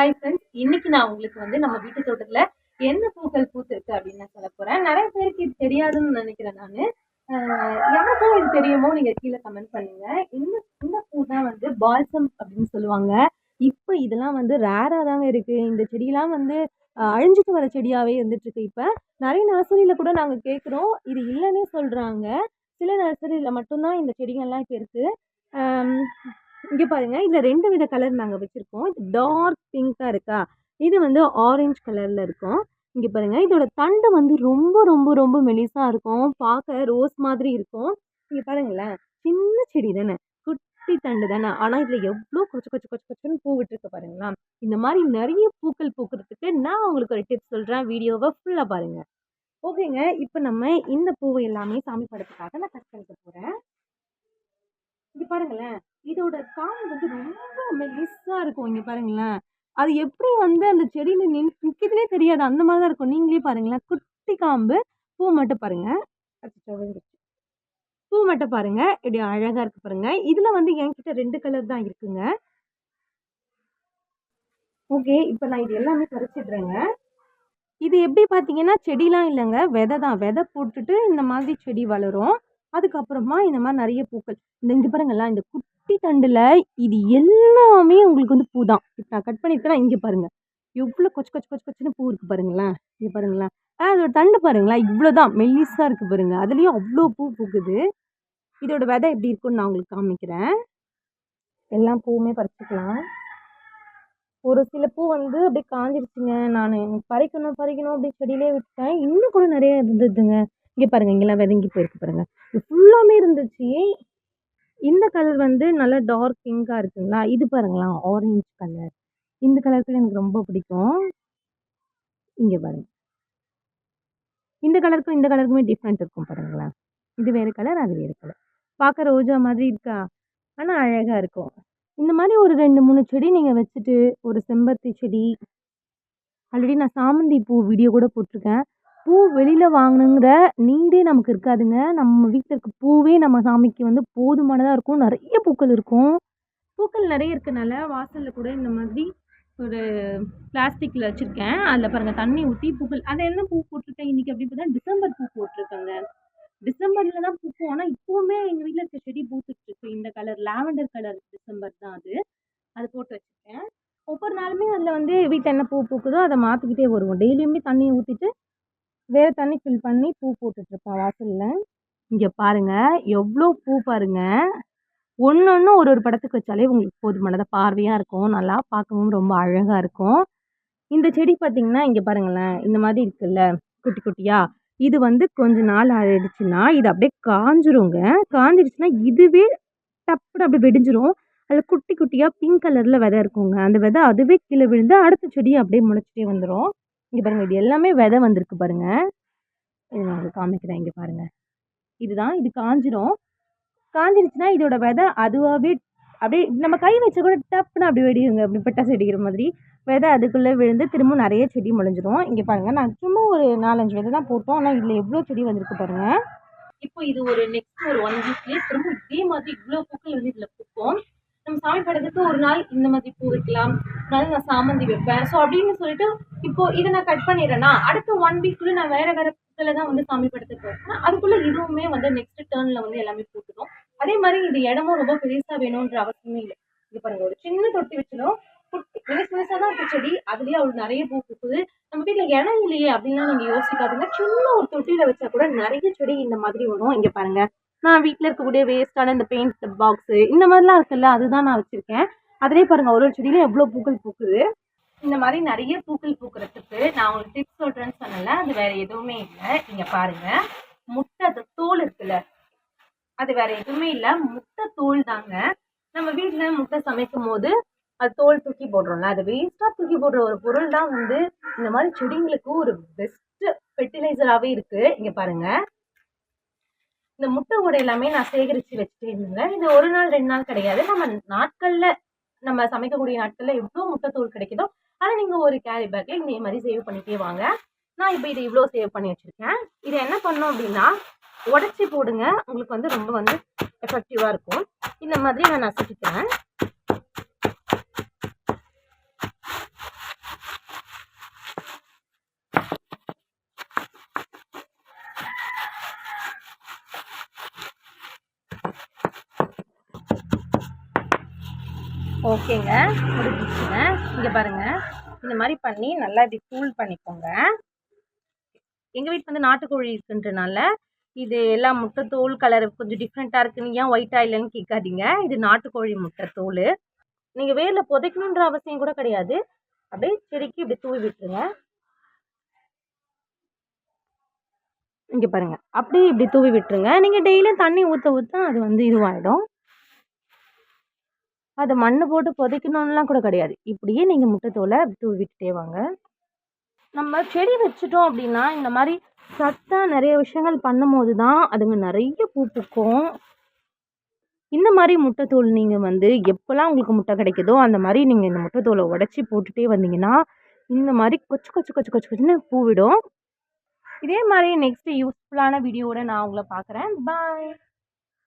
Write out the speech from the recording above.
Hi friends இன்னைக்கு நான் உங்களுக்கு வந்து நம்ம வீட்டு தோட்டத்துல என்ன பூக்கள் பூத்திருக்கு அப்படின்னு நான் சொல்ல போறேன். நிறைய பேருக்கு இது தெரியாதுன்னு நினைக்கிறேன் நான். யாருக்கும் இது தெரியுமோ நீங்க கீழே கமெண்ட் பண்ணுங்க. இந்த இந்த பூ தான் வந்து பால்சம் அப்படின்னு சொல்லுவாங்க. இப்போ இதெல்லாம் வந்து ரேராக தாங்க இருக்கு. இந்த செடியெல்லாம் வந்து அழிஞ்சிட்டு வர செடியாவே இருந்துட்டு இருக்கு இப்போ. நிறைய நர்சரியில கூட நாங்க கேட்குறோம் இது இல்லைன்னே சொல்றாங்க. சில நர்சரியில மட்டும்தான் இந்த செடிகள்லாம் இப்போ இருக்கு. இங்கே பாருங்கள் இதில் ரெண்டு வித கலர் நாங்கள் வச்சுருக்கோம். இது டார்க் பிங்க்காக இருக்கா? இது வந்து ஆரஞ்சு கலரில் இருக்கும். இங்கே பாருங்கள் இதோட தண்டு வந்து ரொம்ப ரொம்ப ரொம்ப மெலிசாக இருக்கும். பார்க்க ரோஸ் மாதிரி இருக்கும். இங்கே பாருங்களேன் சின்ன செடி தானே குட்டி தண்டு தானே. ஆனால் இதில் எவ்வளோ கொச்ச கொச்ச கொச்ச கொச்சுன்னு பூ விட்டுருக்கு பாருங்களா இந்த மாதிரி நிறைய பூக்கள் பூக்கிறதுக்கு நான் உங்களுக்கு ஒரு டிப்ஸ் சொல்கிறேன் வீடியோவை ஃபுல்லாக பாருங்கள் ஓகேங்க இப்போ நம்ம இந்த பூவை எல்லாமே சாமி படத்துக்காக நான் கட் பண்ணிக்க இங்கே பாருங்களேன் இதோட காம்பு வந்து ரொம்ப மெலிசா இருக்கும். இங்க பாருங்களேன். அது எப்படி வந்து அந்த செடியில் நின் நிற்கிறதுலே தெரியாது. அந்த மாதிரி தான் இருக்கும். நீங்களே பாருங்களேன். குட்டி காம்பு. பூ மட்டும் பாருங்க. பூ மட்டும் பாருங்க. இப்படி அழகா இருக்கு பாருங்க. இதுல வந்து என்கிட்ட ரெண்டு கலர் தான் இருக்குங்க. ஓகே இப்போ நான் இது எல்லாமே பறிச்சிடுறேங்க. இது எப்படி பார்த்தீங்கன்னா செடிலாம் இல்லைங்க. விதை தான். விதை போட்டுட்டு இந்த மாதிரி செடி வளரும். அதுக்கப்புறமா இந்த மாதிரி நிறைய பூக்கள். இந்த இங்கே பாருங்களேன் இந்த குட்டி தண்டில் இது எல்லாமே உங்களுக்கு வந்து பூ தான் இப்போ நான் கட் பண்ணியிருக்கேன் இங்கே பாருங்கள் எவ்வளோ கொச்சு கொச்சு கொச்சு கொச்சுன்னு பூ இருக்கு பாருங்களேன். இங்கே பாருங்களேன். ஆ அதோட தண்டு பாருங்களேன் இவ்வளோதான். மெல்லிஸாக இருக்குது பாருங்க. அதுலேயும் அவ்வளோ பூ பூக்குது. இதோட விதை எப்படி இருக்குன்னு நான் உங்களுக்கு காமிக்கிறேன். எல்லா பூவுமே பறிச்சுக்கலாம். ஒரு சில பூ வந்து அப்படியே காஞ்சிருச்சுங்க. நான் பறிக்கணும் பறிக்கணும் அப்படின்னு செடியிலே விட்டுட்டேன். இன்னும் கூட நிறைய இருந்ததுங்க. இங்கே பாருங்க இங்கெல்லாம் விதங்கி போயிருக்கு பாருங்க. இது ஃபுல்லாமே இருந்துச்சு. இந்த கலர் வந்து நல்லா டார்க் பிங்காக இருக்குங்களா? இது பாருங்களா ஆரஞ்சு கலர் இந்த கலர் கூட எனக்கு ரொம்ப பிடிக்கும். இங்கே பாருங்க. இந்த கலருக்கும் இந்த கலருக்குமே டிஃப்ரெண்ட் இருக்கும் பாருங்களேன் இது வேறு கலர் அது வேறு கலர் பார்க்க ரோஜா மாதிரி இருக்கா? ஆனால் அழகாக இருக்கும். இந்த மாதிரி ஒரு ரெண்டு மூணு செடி நீங்கள் வச்சுட்டு ஒரு செம்பருத்தி செடி. ஆல்ரெடி நான் சாமந்தி பூ வீடியோ கூட போட்டிருக்கேன். பூ வெளியில் வாங்கணுங்கிற நீடே நமக்கு இருக்காதுங்க. நம்ம வீட்டில் இருக்க பூவே நம்ம சாமிக்கு வந்து போதுமானதாக இருக்கும். நிறைய பூக்கள் இருக்கும். பூக்கள் நிறைய இருக்கனால வாசலில் கூட இந்த மாதிரி ஒரு பிளாஸ்டிக்கில் வச்சுருக்கேன். அதில் பாருங்கள் தண்ணி ஊற்றி பூக்கள் அதை என்ன பூ போட்டிருக்கேன் இன்றைக்கி அப்படி பார்த்தா டிசம்பர் பூ போட்டிருக்கேங்க. டிசம்பரில் தான் பூக்கும். ஆனால் இப்போவுமே எங்கள் வீட்டில் இருக்க செடி பூத்துட்ருக்கு இந்த கலர் லாவெண்டர் கலர் டிசம்பர் தான் அது. அது போட்டு வச்சுருக்கேன். ஒவ்வொரு நாளுமே அதில் வந்து வீட்டில் என்ன பூ பூக்குதோ அதை மாற்றிக்கிட்டே வருவோம். டெய்லியுமே தண்ணியை ஊற்றிட்டு வேறு தண்ணி ஃபில் பண்ணி பூ போட்டுட்ருப்பேன் வாசலில். இங்கே பாருங்கள் எவ்வளோ பூ பாருங்க. ஒன்று ஒன்று ஒரு ஒரு படத்துக்கு வச்சாலே உங்களுக்கு போதுமானதாக பார்வையாக இருக்கும். நல்லா பார்க்கவும் ரொம்ப அழகாக இருக்கும். இந்த செடி பார்த்திங்கன்னா இங்கே பாருங்களேன் இந்த மாதிரி இருக்குல்ல குட்டி குட்டியாக இது வந்து கொஞ்ச நாள் ஆயிடுச்சுன்னா இது அப்படியே காஞ்சிருங்க. காஞ்சிடுச்சுன்னா இதுவே டப்புன்னு அப்படியே வெடிஞ்சிரும். அதில் குட்டி குட்டியாக பிங்க் கலரில் விதை இருக்குங்க. அந்த விதை அதுவே கீழே விழுந்து அடுத்த செடி அப்படியே முளைச்சிட்டே வந்துடும் இங்கே பாருங்கள் இது எல்லாமே விதை வந்திருக்கு பாருங்கள் இது நான் உங்களுக்கு காமிக்கிறேன் இங்கே பாருங்கள் இதுதான் இது காஞ்சிரும். காஞ்சிருச்சுன்னா இதோட விதை அதுவாகவே அப்படியே நம்ம கை வச்ச கூட டப்புன்னு அப்படி வெடிங்க அப்படி பட்டாசு செடிக்கிற மாதிரி. விதை அதுக்குள்ளே விழுந்து திரும்ப நிறைய செடி முளைஞ்சிரும். இங்கே பாருங்கள் நான் சும்மா ஒரு நாலஞ்சு விதை தான் போட்டோம். ஆனால் இதில் எவ்வளோ செடி வந்திருக்கு பாருங்கள் இப்போ இது ஒரு நெக்ஸ்ட் ஒரு ஒன் வீக்லேயே திரும்ப இதே மாதிரி இவ்வளோ பூக்கள் வந்து இதில் பூக்கும். நம்ம சாமி படத்துக்கு ஒரு நாள் இந்த மாதிரி பூ வைக்கலாம். ஒரு நாள் நான் சாமந்தி வைப்பேன். ஸோ அப்படின்னு சொல்லிட்டு இப்போ இதை நான் கட் பண்ணிடுறேன்னா அடுத்த ஒன் வீக்குள்ள நான் வேற வேற பூக்களை தான் வந்து சாமி படத்துக்கு போகிறேன் அதுக்குள்ள இதுவுமே வந்து நெக்ஸ்ட் டேர்ன்ல வந்து எல்லாமே பூத்துடும் அதே மாதிரி இது இடமும் ரொம்ப பெருசா வேணும்ன்ற அவசியமே இல்லை. இது பாருங்க ஒரு சின்ன தொட்டி வச்சிடும் குட்டி மெலிசு தான் இருக்கு செடி அதுலயே அவளுக்கு நிறைய பூ பூக்குது. நம்ம வீட்டுல இடம் இல்லையே அப்படின்லாம் நீங்க யோசிக்காதுங்க. சின்ன ஒரு தொட்டியில வச்சா கூட நிறைய செடி இந்த மாதிரி வரும். இங்க பாருங்க நான் வீட்டில் இருக்கக்கூடிய வேஸ்டான இந்த பெயிண்ட் பாக்ஸு இந்த மாதிரிலாம் இருக்குல்ல அதுதான் நான் வச்சுருக்கேன். அதிலே பாருங்கள் ஒரு ஒரு செடியிலும் எவ்வளோ பூக்கள் பூக்குது. இந்த மாதிரி நிறைய பூக்கள் பூக்கிறதுக்கு நான் உங்களுக்கு டிப்ஸ் சொல்றேன்னு சொன்னல அது வேற எதுவுமே இல்லை. நீங்க பாருங்க. முட்டை தோல் இருக்குல்ல அது வேற எதுவுமே இல்லை. முட்டை தோல் தாங்க. நம்ம வீட்டில் முட்டை சமைக்கும் போது அது தோல் தூக்கி போடுறோம்ல அது வேஸ்ட்டாக தூக்கி போடுற ஒரு பொருள் தான் வந்து இந்த மாதிரி செடிங்களுக்கு ஒரு பெஸ்ட் ஃபெர்டிலைசராகவே இருக்குது இங்கே பாருங்க. இந்த முட்டை கூட எல்லாமே நான் சேகரித்து வச்சுட்டே இருந்தேங்க இது ஒரு நாள் ரெண்டு நாள் கிடையாது. நம்ம நாட்களில் நம்ம சமைக்கக்கூடிய நாட்களில் எவ்வளோ தோல் கிடைக்குதோ அதை நீங்கள் ஒரு கேரி பேக்கில் இதே மாதிரி சேவ் பண்ணிட்டே வாங்க. நான் இப்போ இதை இவ்வளோ சேவ் பண்ணி வச்சுருக்கேன். இதை என்ன பண்ணோம் அப்படின்னா உடச்சி போடுங்க. உங்களுக்கு வந்து ரொம்ப வந்து எஃபெக்டிவாக இருக்கும். இந்த மாதிரி நான் நசுக்கிக்கிறேன். ஓகேங்க முடிஞ்சிச்சுங்க இங்கே பாருங்க இந்த மாதிரி பண்ணி நல்லா இப்படி தூள் பண்ணிக்கோங்க. எங்கள் வீட்டில் வந்து நாட்டுக்கோழி இருக்குன்றனால இது எல்லாம் முட்டை தோல் கலர் கொஞ்சம் டிஃப்ரெண்ட்டாக இருக்குன்னு ஏன் ஒயிட்டாக இல்லைன்னு கேட்காதீங்க. இது நாட்டுக்கோழி முட்டை தோல் நீங்கள் வேரில் புதைக்கணுன்ற அவசியம் கூட கிடையாது. அப்படியே செடிக்கு இப்படி தூவி விட்டுருங்க. இங்கே பாருங்கள் அப்படியே இப்படி தூவி விட்டுருங்க. நீங்கள் டெய்லியும் தண்ணி ஊற்ற ஊற்ற அது வந்து இதுவாகிடும் அதை மண்ணு போட்டு புதைக்கணும்லாம் கூட கிடையாது. இப்படியே நீங்கள் முட்டைத்தோலை தூவி விட்டுட்டே வாங்க. நம்ம செடி வச்சுட்டோம் அப்படின்னா இந்த மாதிரி சத்தாக நிறைய விஷயங்கள் பண்ணும்போது தான் அதுங்க நிறைய பூ பூக்கும். இந்த மாதிரி முட்டைத்தோல் நீங்கள் வந்து எப்போல்லாம் உங்களுக்கு முட்டை கிடைக்குதோ அந்த மாதிரி நீங்கள் இந்த முட்டைத்தோலை உடச்சி போட்டுகிட்டே வந்தீங்கன்னா இந்த மாதிரி கொச்சு கொச்சு கொச்சு கொச்சு கொச்சுன்னு பூவிடும் இதே மாதிரி நெக்ஸ்ட்டு யூஸ்ஃபுல்லான வீடியோவோட நான் உங்களை பார்க்குறேன். பாய்